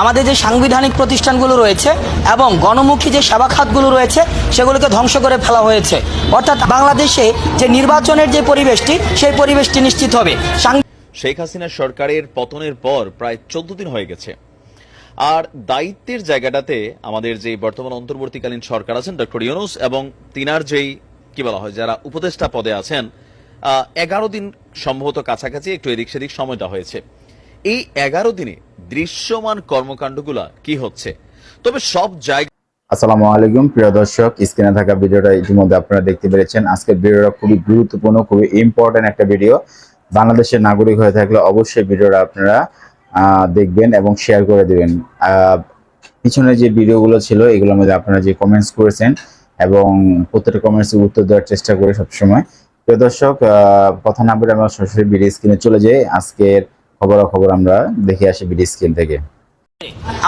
আমাদের যে সাংবিধানিক প্রতিষ্ঠানগুলো রয়েছে এবং গণমুখী যে সেবা খাতগুলো রয়েছে, সেগুলোকে ধ্বংস করে ফেলা হয়েছে। অর্থাৎ বাংলাদেশে যে নির্বাচনের যে পরিবেশটি, সেই পরিবেশটি নিশ্চিত হবে। শেখ হাসিনা সরকারের পতনের পর প্রায় চোদ্দ দিন হয়ে গেছে। আর দায়িত্বের জায়গাটাতে আমাদের যে বর্তমান অন্তর্বর্তীকালীন সরকার আছেন ডক্টর ইউনুস এবং তিনার যেই, কি বলা হয়, যারা উপদেষ্টা পদে আছেন এগারো দিন সম্ভবত কাছাকাছি একটু এদিক সেদিক সময়টা হয়েছে। এই এগারো দিনে দৃশ্যমান কর্মকাণ্ডগুলা কি হচ্ছে? তবে সব জায়গা আসসালামু আলাইকুম, প্রিয় দর্শক, স্ক্রিনে থাকা ভিডিওটা ইতিমধ্যে আপনারা দেখতে পেরেছেন। আজকের ভিডিওটা খুবই গুরুত্বপূর্ণ, খুবই ইম্পর্টেন্ট একটা ভিডিও। বাংলাদেশের নাগরিক হয়ে থাকলে অবশ্যই ভিডিওটা আপনারা দেখবেন এবং শেয়ার করে দিবেন। পিছনে যে ভিডিওগুলো ছিল, এগুলোর মধ্যে আপনারা যে কমেন্টস করেছেন এবং প্রত্যেকটা কমেন্টসের উত্তর দেওয়ার চেষ্টা করি সবসময়। প্রিয় দর্শক কথা না বলে আমরা সরাসরি ভিডিও স্ক্রিনে চলে যাই। আজকের খবরাখবর আমরা দেখে আসি বিডি স্ক্রিন থেকে।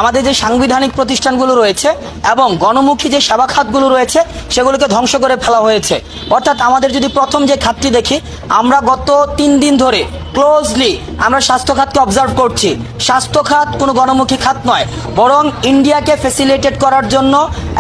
আমাদের যে সাংবিধানিক প্রতিষ্ঠানগুলো রয়েছে এবং গণমুখী যে সেবা খাতগুলো রয়েছে, সেগুলোকে ধ্বংস করে ফেলা হয়েছে। অর্থাৎ আমাদের যদি প্রথম যে খাতটি দেখি, আমরা গত তিন দিন ধরে ক্লোজলি আমরা স্বাস্থ্য খাতকে অবজার্ভ করছি। স্বাস্থ্য খাত কোনো গণমুখী খাত নয়, বরং ইন্ডিয়াকে ফেসিলিটেট করার জন্য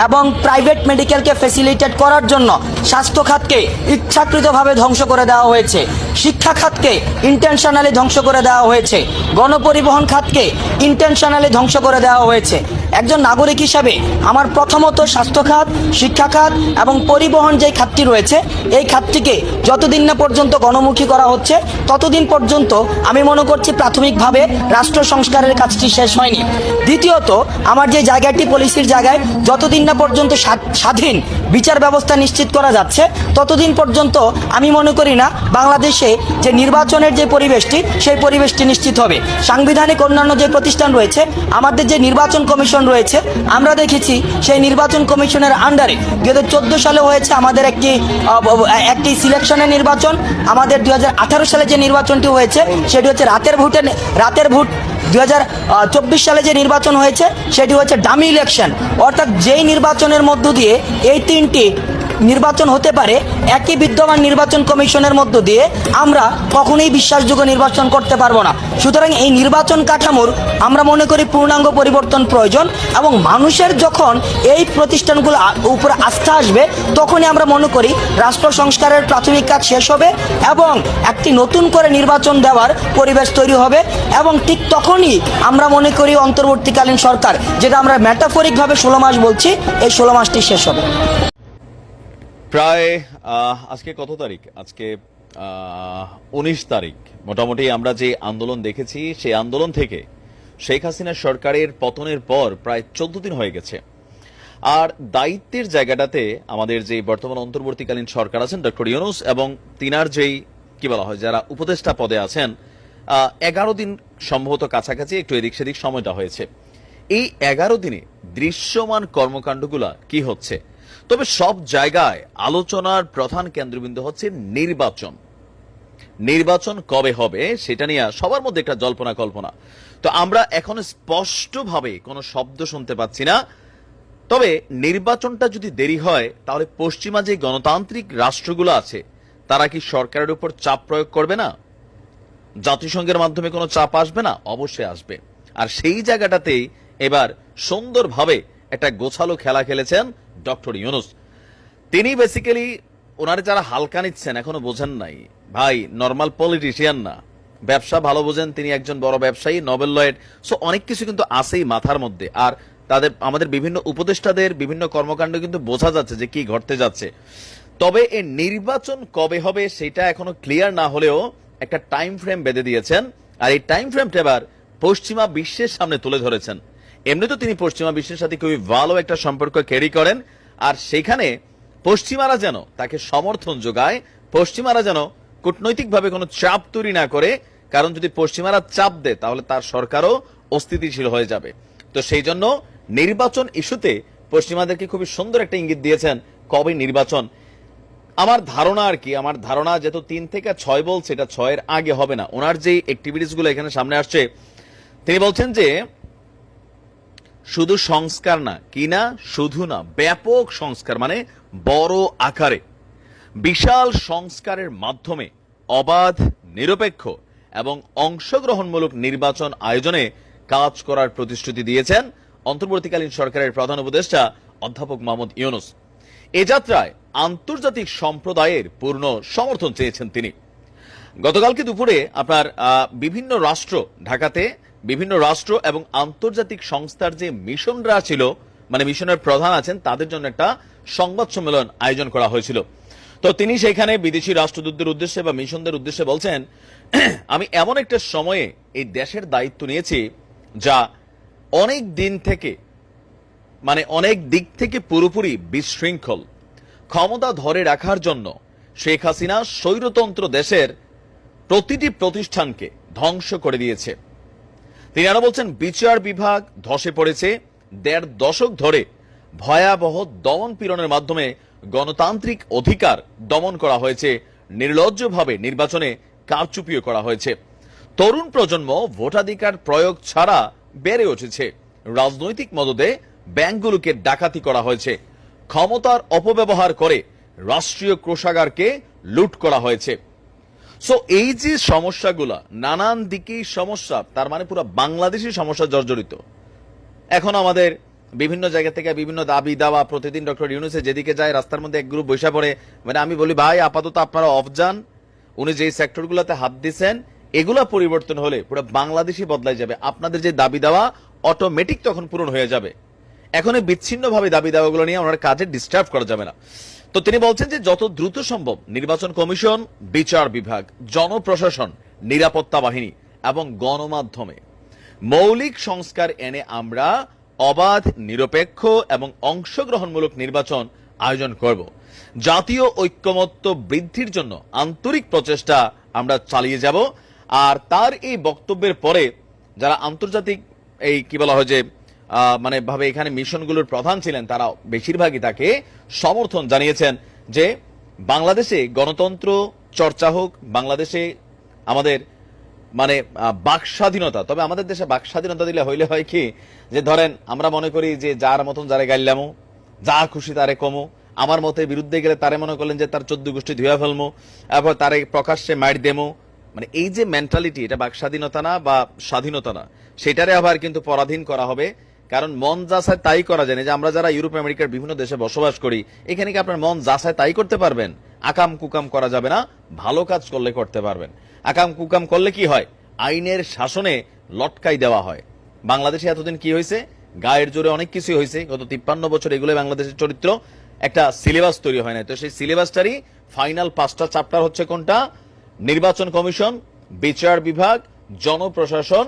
এবং প্রাইভেট মেডিকেলকে ফেসিলিটেট করার জন্য স্বাস্থ্য খাতকে ইচ্ছাকৃতভাবে ধ্বংস করে দেওয়া হয়েছে। শিক্ষা খাতকে ইন্টেনশনালি ধ্বংস করে দেওয়া হয়েছে। গণপরিবহন খাতকে ইন্টেনশনালি ধ্বংস করে দেওয়া হয়েছে। একজন নাগরিক হিসাবে আমার প্রথমত স্বাস্থ্য খাত শিক্ষা খাত এবং পরিবহন যে খাতটি রয়েছে, এই খাতটিকে যতদিন না পর্যন্ত গণমুখী করা হচ্ছে, ততদিন পর্যন্ত আমি মনে করছি প্রাথমিকভাবে রাষ্ট্র সংস্কারের কাজটি শেষ হয়নি। দ্বিতীয়ত, আমার যে জায়গাটি পলিসির জায়গায় যতদিন না পর্যন্ত স্বা- স্বাধীন বিচার ব্যবস্থা নিশ্চিত করা যাচ্ছে, ততদিন পর্যন্ত আমি মনে করি না বাংলাদেশে যে নির্বাচনের যে পরিবেশটি, সেই পরিবেশটি নিশ্চিত হবে। সাংবিধানিক অন্যান্য যে প্রতিষ্ঠান রয়েছে, আমাদের যে নির্বাচন কমিশন রয়েছে। আমরা দেখেছি সেই নির্বাচন কমিশনের আন্ডারে দু হাজার চোদ্দ সালে হয়েছে আমাদের একটি একটি সিলেকশনের নির্বাচন। আমাদের দুই হাজার আঠারো সালে যে নির্বাচনটি হয়েছে, সেটি হচ্ছে রাতের ভোটে, রাতের ভোট দু সালে যে নির্বাচন হয়েছে, সেটি হচ্ছে ডামি ইলেকশন অর্থাৎ যেই নির্বাচনের মধ্য দিয়ে এই তিনটি নির্বাচন হতে পারে, একই বিদ্যমান নির্বাচন কমিশনের মধ্য দিয়ে আমরা কখনোই বিশ্বাসযোগ্য নির্বাচন করতে পারব না। সুতরাং এই নির্বাচন কাঠামোর আমরা মনে করি পূর্ণাঙ্গ পরিবর্তন প্রয়োজন এবং মানুষের যখন এই প্রতিষ্ঠানগুলো উপরে আস্থা আসবে, তখনই আমরা মনে করি রাষ্ট্র সংস্কারের প্রাথমিক কাজ শেষ হবে এবং একটি নতুন করে নির্বাচন দেওয়ার পরিবেশ তৈরি হবে এবং ঠিক তখনই আমরা মনে করি অন্তর্বর্তীকালীন সরকার, যেটা আমরা ম্যাটাফরিকভাবে ষোলো মাস বলছি, এই ষোলো মাসটি শেষ হবে। প্রায় আজকে কত তারিখ? আজকে উনিশ তারিখ। মোটামুটি আমরা যে আন্দোলন দেখেছি, সেই আন্দোলন থেকে শেখ হাসিনা সরকারের পতনের পর প্রায় চোদ্দ দিন হয়ে গেছে। আর দায়িত্বের জায়গাটাতে আমাদের যে বর্তমান অন্তর্বর্তীকালীন সরকার আছেন, ডক্টর ইউনুস এবং তিনার যেই, কি বলা হয়, যারা উপদেষ্টা পদে আছেন এগারো দিন সম্ভবত কাছাকাছি একটু এদিক সেদিক সময়টা হয়েছে। এই এগারো দিনে দৃশ্যমান কর্মকাণ্ডগুলা কি হচ্ছে? তবে সব জায়গায় আলোচনার প্রধান কেন্দ্রবিন্দু হচ্ছে নির্বাচন। নির্বাচন কবে হবে সেটা নিয়ে সবার মধ্যে একটা জল্পনা কল্পনা। তো আমরা এখন স্পষ্টভাবে কোনো শব্দ শুনতে পাচ্ছি না। তবে নির্বাচনটা যদি দেরি হয়, তাহলে পশ্চিমা যে গণতান্ত্রিক রাষ্ট্রগুলো আছে, তারা কি সরকারের উপর চাপ প্রয়োগ করবে না? জাতিসংঘের মাধ্যমে কোনো চাপ আসবে না? অবশ্যই আসবে। আর সেই জায়গাটাতেই এবার সুন্দরভাবে একটা গোছালো খেলা খেলেছেন ডক্টর ইউনুস। তিনি বেসিক্যালি ওনার যারা হালকা নিচ্ছেন, এখনও বোঝেন নাই। ভাই নর্মাল পলিটিশিয়ান না। ব্যবসা ভালো বোঝেন, তিনি একজন বড় ব্যবসায়ী নোবেল লয়েড সো অনেক কিছু কিন্তু আছেই মাথার মধ্যে। আর তাদের, আমাদের বিভিন্ন উপদেষ্টাদের বিভিন্ন কর্মকাণ্ড কিন্তু বোঝা যাচ্ছে যে কি ঘটতে যাচ্ছে। তবে এই নির্বাচন কবে হবে সেটা এখনও ক্লিয়ার না হলেও একটা টাইম ফ্রেম বেঁধে দিয়েছেন। আর এই টাইম ফ্রেমটা এবার পশ্চিমা বিশ্বের সামনে তুলে ধরেছেন। এমনি তো তিনি পশ্চিমা বিশ্বের সাথে খুবই ভালো একটা সম্পর্ক ক্যারি করেন, আর সেখানে পশ্চিমারা যেন তাকে সমর্থন যোগায়, পশ্চিমারা যেন কূটনৈতিকভাবে কোনো চাপ তৈরি না করে, কারণ যদি পশ্চিমারা চাপ দেয়, তাহলে তার সরকারও অস্থিতিশীল হয়ে যাবে। তো সেই জন্য নির্বাচন ইস্যুতে পশ্চিমাদেরকে খুবই সুন্দর একটা ইঙ্গিত দিয়েছেন কবে নির্বাচন। আমার ধারণা আর কি, আমার ধারণা যেহেতু তিন থেকে ছয় বলছে, এটা ছয়ের আগে হবে না। ওনার যে অ্যাক্টিভিটিসগুলো এখানে সামনে আসছে, তিনি বলছেন যে শুধু সংস্কার না, কি না? শুধু না, ব্যাপক সংস্কার মানে বড় আকারে। বিশাল সংস্কারের মাধ্যমে অবাধ, নিরপেক্ষ এবং অংশগ্রহণমূলক নির্বাচন আয়োজনে কাজ করার প্রতিশ্রুতি দিয়েছেন অন্তর্বর্তীকালীন সরকারের প্রধান উপদেষ্টা অধ্যাপক মোহাম্মদ ইউনুস। এ যাত্রায় আন্তর্জাতিক সম্প্রদায়ের পূর্ণ সমর্থন চেয়েছেন তিনি। গতকালকে দুপুরে আপনার বিভিন্ন রাষ্ট্র ঢাকাতে বিভিন্ন রাষ্ট্র এবং আন্তর্জাতিক সংস্থার যে মিশনরা ছিল মানে মিশনের প্রধান আছেন, তাদের জন্য একটা সংবাদ সম্মেলন আয়োজন করা হয়েছিল। তো তিনি সেখানে বিদেশি রাষ্ট্রদূতদের উদ্দেশ্যে বা মিশনদের উদ্দেশ্যে বলছেন, আমি এমন একটা সময়ে এই দেশের দায়িত্ব নিয়েছি, যা অনেক দিন থেকে মানে অনেক দিক থেকে পুরোপুরি বিশৃঙ্খল। ক্ষমতা ধরে রাখার জন্য শেখ হাসিনা স্বৈরতন্ত্র দেশের প্রতিটি প্রতিষ্ঠানকে ধ্বংস করে দিয়েছে। তিনি আরও বলছেন, বিচার বিভাগ ধসে পড়েছে। দেড় দশক ধরে ভয়াবহ দমন পীড়নের মাধ্যমে গণতান্ত্রিক অধিকার দমন করা হয়েছে। নির্লজ্জভাবে নির্বাচনে কারচুপিও করা হয়েছে। তরুণ প্রজন্ম ভোটাধিকার প্রয়োগ ছাড়া বেড়ে উঠেছে। রাজনৈতিক মদদে ব্যাংকগুলোকে ডাকাতি করা হয়েছে। ক্ষমতার অপব্যবহার করে রাষ্ট্রীয় কোষাগারকে লুট করা হয়েছে। সো এই যে সমস্যাগুলা, নানান দিকেই সমস্যা, তার মানে পুরো বাংলাদেশি সমস্যা জর্জরিত। এখন আমাদের বিভিন্ন জায়গা থেকে বিভিন্ন দাবি দাওয়া প্রতিদিন ডক্টর ইউনুসে যেদিকে যায়, রাস্তার মধ্যে এক গ্রুপ বৈশা পড়ে। মানে আমি বলি, ভাই, আপাতত আপনারা অফ যান। উনি যে সেক্টরগুলোতে হাত দিছেন, এগুলা পরিবর্তন হলে পুরো বাংলাদেশই বদলাই যাবে। আপনাদের যে দাবি দেওয়া অটোমেটিক তখন পূরণ হয়ে যাবে। এখন বিচ্ছিন্নভাবে দাবি দাওয়াগুলো নিয়ে ওনার কাজে ডিস্টার্ব করা যাবে না। তো তিনি বলছেন যে যত দ্রুত সম্ভব নির্বাচন কমিশন, বিচার বিভাগ, জনপ্রশাসন, নিরাপত্তা বাহিনী এবং গণমাধ্যমে মৌলিক সংস্কার এনে আমরা অবাধ, নিরপেক্ষ এবং অংশগ্রহণমূলক নির্বাচন আয়োজন করব। জাতীয় ঐক্যমত্য বৃদ্ধির জন্য আন্তরিক প্রচেষ্টা আমরা চালিয়ে যাব। আর তার এই বক্তব্যের পরে যারা আন্তর্জাতিক এই কি বলা হয় যে মানে ভাবে এখানে মিশনগুলোর প্রধান ছিলেন, তারা বেশিরভাগই তাকে সমর্থন জানিয়েছেন যে বাংলাদেশে গণতন্ত্র চর্চা হোক, বাংলাদেশে আমাদের মানে বাক স্বাধীনতা, তবে আমাদের দেশে বাক স্বাধীনতা দিলে হইলে হয় কি, যে ধরেন আমরা মনে করি যে যার মতন যারে গাইলামো, যা খুশি তারে কমো, আমার মতে বিরুদ্ধে গেলে তারে মনে করলেন যে তার চোদ্দ গোষ্ঠী ধুয়া ফেলমো, এরপর তারে প্রকাশ্যে মাইর দেমো। মানে এই যে মেন্টালিটি এটা বাক স্বাধীনতা না বা স্বাধীনতা না, সেটারে আবার কিন্তু পরাধীন করা হবে। কারণ মন যা চায় তাই করা যায়। যে আমরা যারা ইউরোপ, আমেরিকার বিভিন্ন দেশে বসবাস করি, এখানে কি আপনার মন যা চায় তাই করতে পারবেন? আকাম কুকাম করা যাবে না, ভালো কাজ করলে করতে পারবেন। আকাম কুকাম করলে কি হয়? আইনের শাসনে লটকাই দেওয়া হয়। বাংলাদেশে এতদিন কি হয়েছে? গায়ের জোরে অনেক কিছু হয়েছে। গত তিপ্পান্ন বছর এগুলো বাংলাদেশের চরিত্র। একটা সিলেবাস তৈরি হয় না তো সেই সিলেবাসটারই ফাইনাল পাঁচটা চ্যাপ্টার হচ্ছে কোনটা? নির্বাচন কমিশন, বিচার বিভাগ, জনপ্রশাসন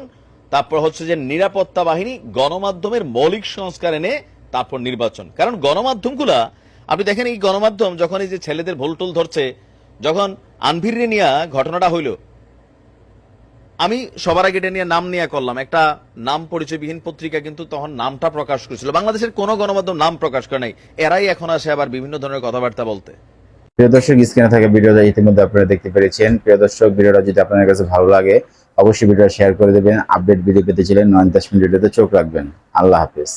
তারপর হচ্ছে যে নিরাপত্তা বাহিনী গণমাধ্যমের মৌলিক সংস্কার এনে তারপর নির্বাচন। কারণ গণমাধ্যমগুলা, আপনি দেখেন এই গণমাধ্যম যখন এই যে ছেলেদের ভুলটুল ধরছে, যখন আনভিরে নিয়ে ঘটনাটা হইল, আমি সবার আগে এটা নিয়ে নাম নিয়ে করলাম। একটা নাম পরিচয়বিহীন পত্রিকা কিন্তু তখন নামটা প্রকাশ করেছিল। বাংলাদেশের কোনো গণমাধ্যম নাম প্রকাশ করে নাই। এরাই এখন আসে আবার বিভিন্ন ধরনের কথাবার্তা বলতে। প্রিয় দর্শক স্ক্রিনে থাকা ভিডিওটা ইতিমধ্যে আপনারা দেখতে পেরেছেন। প্রিয় দর্শক ভিডিওটা যদি আপনাদের কাছে ভালো লাগে অবশ্যই ভিডিওটা শেয়ার করে দেবেন। আপডেট ভিডিও পেতে চাইলে নয়ন দশ মিনিটে চোখ রাখবেন। আল্লাহ হাফেজ।